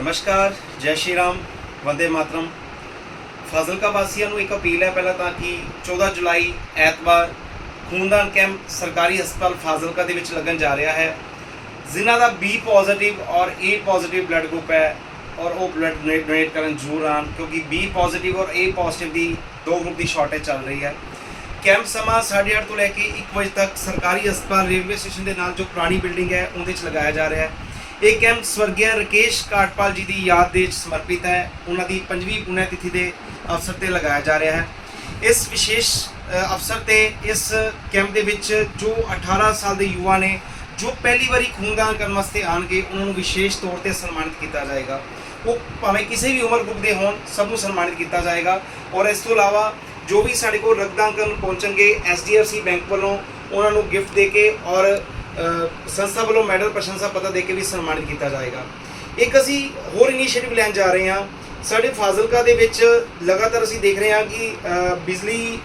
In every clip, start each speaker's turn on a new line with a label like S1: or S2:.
S1: ਨਮਸਕਾਰ, ਜੈ ਸ਼੍ਰੀ ਰਾਮ, ਵੰਦੇ ਮਾਤਰਮ। ਫਾਜ਼ਿਲਕਾ ਵਾਸੀਆਂ ਨੂੰ ਇੱਕ ਅਪੀਲ ਹੈ ਪਹਿਲਾਂ ਤਾਂ ਕਿ 14 ਜੁਲਾਈ, ਐਤਵਾਰ, ਖੂਨਦਾਨ ਕੈਂਪ ਸਰਕਾਰੀ ਹਸਪਤਾਲ ਫਾਜ਼ਿਲਕਾ ਦੇ ਵਿੱਚ ਲੱਗਣ ਜਾ ਰਿਹਾ ਹੈ। ਜਿਨ੍ਹਾਂ ਦਾ ਬੀ ਪੋਜ਼ਿਟਿਵ ਔਰ ਏ ਪੋਜ਼ਿਟਿਵ ਬਲੱਡ ਗਰੁੱਪ ਹੈ ਔਰ ਉਹ ਬਲੱਡ ਡੋਨੇਟ ਕਰਨ ਜ਼ਰੂਰ ਆਉਣ, ਕਿਉਂਕਿ ਬੀ ਪੋਜ਼ਿਟਿਵ ਔਰ ਏ ਪੋਜ਼ਿਟਿਵ ਦੀ ਦੋ ਗਰੁੱਪ ਦੀ ਸ਼ਾਰਟੇਜ ਚੱਲ ਰਹੀ ਹੈ। ਕੈਂਪ ਸਮਾਂ 8:30 ਤੋਂ ਲੈ ਕੇ 1 ਵਜੇ ਤੱਕ ਸਰਕਾਰੀ ਹਸਪਤਾਲ ਰੇਲਵੇ ਸਟੇਸ਼ਨ ਦੇ ਨਾਲ ਜੋ ਪੁਰਾਣੀ ਬਿਲਡਿੰਗ ਹੈ, ਉਹਦੇ 'ਚ ਲਗਾਇਆ ਜਾ ਰਿਹਾ ਹੈ। ਇਹ ਕੈਂਪ ਸਵਰਗੀਆ ਰਕੇਸ਼ ਕਾਟਪਾਲ ਜੀ ਦੀ ਯਾਦ ਦੇ ਵਿੱਚ ਸਮਰਪਿਤ ਹੈ। ਉਹਨਾਂ ਦੀ ਪੰਜਵੀਂ ਪੁਨਿਆ ਤਿਥੀ ਦੇ ਅਵਸਰ ਤੇ ਲਗਾਇਆ ਜਾ ਰਿਹਾ ਹੈ। ਇਸ ਵਿਸ਼ੇਸ਼ ਅਵਸਰ ਤੇ ਇਸ ਕੈਂਪ ਦੇ ਵਿੱਚ ਜੋ 18 ਸਾਲ ਦੇ ਯੁਵਾ ਨੇ, ਜੋ ਪਹਿਲੀ ਵਾਰੀ ਖੂਨਦਾਨ ਕਰਨ ਵਾਸਤੇ ਆਣਗੇ ਉਹਨਾਂ ਨੂੰ ਵਿਸ਼ੇਸ਼ ਤੌਰ ਤੇ ਸਨਮਾਨਿਤ ਕੀਤਾ ਜਾਏਗਾ। ਉਹ ਭਾਵੇਂ ਕਿਸੇ ਵੀ ਉਮਰ ਗਰੁੱਪ ਦੇ ਹੋਣ, ਸਭ ਨੂੰ ਸਨਮਾਨਿਤ ਕੀਤਾ ਜਾਏਗਾ। ਔਰ ਇਸ ਤੋਂ ਇਲਾਵਾ ਜੋ ਵੀ ਸਾਡੇ ਕੋਲ ਰਕਤਦਾਨ ਕਰਨ ਪਹੁੰਚਣਗੇ ਐਸਡੀਐਫਸੀ ਬੈਂਕ ਵੱਲੋਂ ਉਹਨਾਂ ਨੂੰ ਗਿਫਟ ਦੇ ਕੇ ਔਰ ਸੰਸਥਾ ਵੱਲੋਂ ਮੈਡਲ ਪ੍ਰਸ਼ੰਸਾ ਪਤਾ ਦੇ ਕੇ ਵੀ ਸਨਮਾਨਿਤ ਕੀਤਾ ਜਾਏਗਾ। ਇੱਕ ਅਸੀਂ ਹੋਰ ਇਨੀਸ਼ੀਏਟਿਵ ਲੈਣ ਜਾ ਰਹੇ ਹਾਂ। ਸਾਡੇ ਫਾਜ਼ਿਲਕਾ ਦੇ ਵਿੱਚ ਲਗਾਤਾਰ ਅਸੀਂ ਦੇਖ ਰਹੇ ਹਾਂ ਕਿ ਬਿਜਲੀ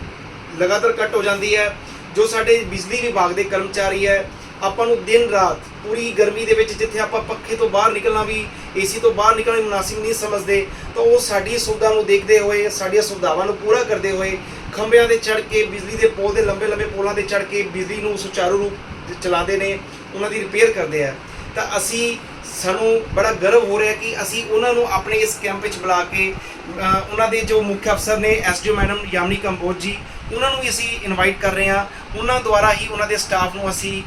S1: ਲਗਾਤਾਰ ਕੱਟ ਹੋ ਜਾਂਦੀ ਹੈ, ਜੋ ਸਾਡੇ ਬਿਜਲੀ ਵਿਭਾਗ ਦੇ ਕਰਮਚਾਰੀ ਹੈ, ਆਪਾਂ ਨੂੰ ਦਿਨ ਰਾਤ ਪੂਰੀ ਗਰਮੀ ਦੇ ਵਿੱਚ ਜਿੱਥੇ ਆਪਾਂ ਪੱਖੇ ਤੋਂ ਬਾਹਰ ਨਿਕਲਣਾ ਵੀ ਏਸੀ ਤੋਂ ਬਾਹਰ ਨਿਕਲਣਾ ਵੀ ਮੁਨਾਸਿਬ ਨਹੀਂ ਸਮਝਦੇ, ਤਾਂ ਉਹ ਸਾਡੀ ਸੁਵਿਧਾ ਨੂੰ ਦੇਖਦੇ ਹੋਏ, ਸਾਡੀਆਂ ਸੁਵਿਧਾਵਾਂ ਨੂੰ ਪੂਰਾ ਕਰਦੇ ਹੋਏ ਖੰਭਿਆਂ ਦੇ ਚੜ੍ਹ ਕੇ, ਬਿਜਲੀ ਦੇ ਪੋਲ ਦੇ ਲੰਬੇ ਲੰਬੇ ਪੋਲਾਂ ਤੇ ਚੜ੍ਹ ਕੇ ਬਿਜਲੀ ਨੂੰ ਸੁਚਾਰੂ ਰੂਪ ਚਲਾਉਂਦੇ ਨੇ, ਉਹਨਾਂ ਦੀ ਰਿਪੇਅਰ ਕਰਦੇ ਆ। ਤਾਂ ਅਸੀਂ, ਸਾਨੂੰ ਬੜਾ ਗਰਵ ਹੋ ਰਿਹਾ ਕਿ ਅਸੀਂ ਉਹਨਾਂ ਨੂੰ ਆਪਣੇ ਇਸ ਕੈਂਪ ਵਿੱਚ ਬੁਲਾ ਕੇ ਉਹਨਾਂ ਦੇ ਜੋ ਮੁੱਖ ਅਫਸਰ ਨੇ ਐਸਡੀਓ ਮੈਡਮ ਯਾਮਨੀ ਕੰਬੋਜ ਜੀ, ਉਹਨਾਂ ਨੂੰ ਵੀ ਅਸੀਂ ਇਨਵਾਈਟ ਕਰ ਰਹੇ ਹਾਂ। ਉਹਨਾਂ ਦੁਆਰਾ ਹੀ ਉਹਨਾਂ ਦੇ ਸਟਾਫ ਨੂੰ ਅਸੀਂ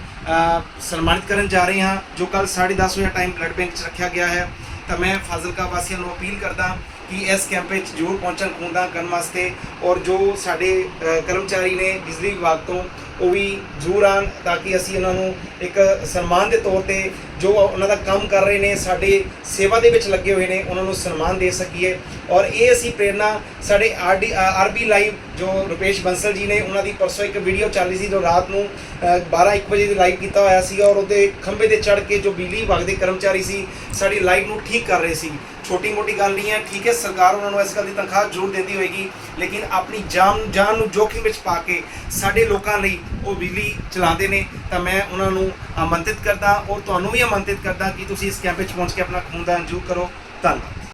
S1: ਸਨਮਾਨਿਤ ਕਰਨ ਜਾ ਰਹੇ ਹਾਂ, ਜੋ ਕੱਲ 10:30 ਵਜੇ ਟਾਈਮ ਬਲੱਡ ਬੈਂਕ 'ਚ ਰੱਖਿਆ ਗਿਆ ਹੈ। ਤਾਂ ਮੈਂ ਫਾਜ਼ਿਲਕਾ ਵਾਸੀਆਂ ਨੂੰ ਅਪੀਲ ਕਰਦਾ ਕਿ ਇਸ ਕੈਂਪ ਵਿੱਚ ਜ਼ਰੂਰ ਪਹੁੰਚਣ, ਖੂਨਦਾਨ ਕਰਨ ਵਾਸਤੇ ਔਰ ਜੋ ਸਾਡੇ ਕਰਮਚਾਰੀ ਨੇ ਬਿਜਲੀ ਵਿਭਾਗ ਤੋਂ ਉਹ ਵੀ ਜ਼ਰੂਰ ਆਉਣ ਤਾਂ ਕਿ ਅਸੀਂ ਉਹਨਾਂ ਨੂੰ ਇੱਕ ਸਨਮਾਨ ਦੇ ਤੌਰ ਤੇ ਜੋ ਉਹਨਾਂ ਦਾ ਕੰਮ ਕਰ ਰਹੇ ਨੇ, ਸਾਡੇ ਸੇਵਾ ਦੇ ਵਿੱਚ ਲੱਗੇ ਹੋਏ ਨੇ, ਉਹਨਾਂ ਨੂੰ ਸਨਮਾਨ ਦੇ ਸਕੀਏ। ਔਰ ਇਹ ਅਸੀਂ ਪ੍ਰੇਰਣਾ ਸਾਡੇ ਆਰਡੀ ਆਰਬੀ ਲਾਈਵ ਜੋ ਰੁਪੇਸ਼ ਬੰਸਲ ਜੀ ਨੇ ਉਹਨਾਂ ਦੀ ਪਰਸੋਂ ਇੱਕ ਵੀਡੀਓ ਚੱਲੀ ਸੀ ਜੋ ਰਾਤ ਨੂੰ 12 1 ਵਜੇ ਦੀ ਲਾਈਵ ਕੀਤਾ ਹੋਇਆ ਸੀ ਔਰ ਉਹਦੇ ਖੰਭੇ ਤੇ ਚੜ ਕੇ ਜੋ ਬਿਜਲੀ ਵਿਭਾਗ ਦੇ ਕਰਮਚਾਰੀ ਸੀ, ਸਾਡੀ ਲਾਈਟ ਨੂੰ ਠੀਕ ਕਰ ਰਹੇ ਸੀ। ਛੋਟੀ ਮੋਟੀ ਗੱਲ ਨਹੀਂ ਹੈ, ਠੀਕ ਹੈ, ਸਰਕਾਰ ਉਹਨਾਂ ਨੂੰ ਇਸ ਗੱਲ ਦੀ ਤਨਖਾਹ ਜ਼ਰੂਰ ਦਿੰਦੀ ਹੋਏਗੀ, ਲੇਕਿਨ ਆਪਣੀ ਜਾਨ ਜਾਨ ਨੂੰ ਜੋਖਿਮ ਵਿੱਚ ਪਾ ਕੇ ਸਾਡੇ ਲੋਕਾਂ ਲਈ ਉਹ ਬਿਜਲੀ ਚਲਾਉਂਦੇ ਨੇ, ਤਾਂ ਮੈਂ ਉਹਨਾਂ ਨੂੰ ਆਮੰਤਰਿਤ ਕਰਦਾ ਔਰ ਤੁਹਾਨੂੰ ਵੀ ਆਮੰਤਰਿਤ ਕਰਦਾ ਕਿ ਤੁਸੀਂ ਇਸ ਕੈਂਪ ਵਿੱਚ ਪਹੁੰਚ ਕੇ ਆਪਣਾ ਖੂਨਦਾਨ ਜ਼ਰੂਰ ਕਰੋ। ਧੰਨਵਾਦ।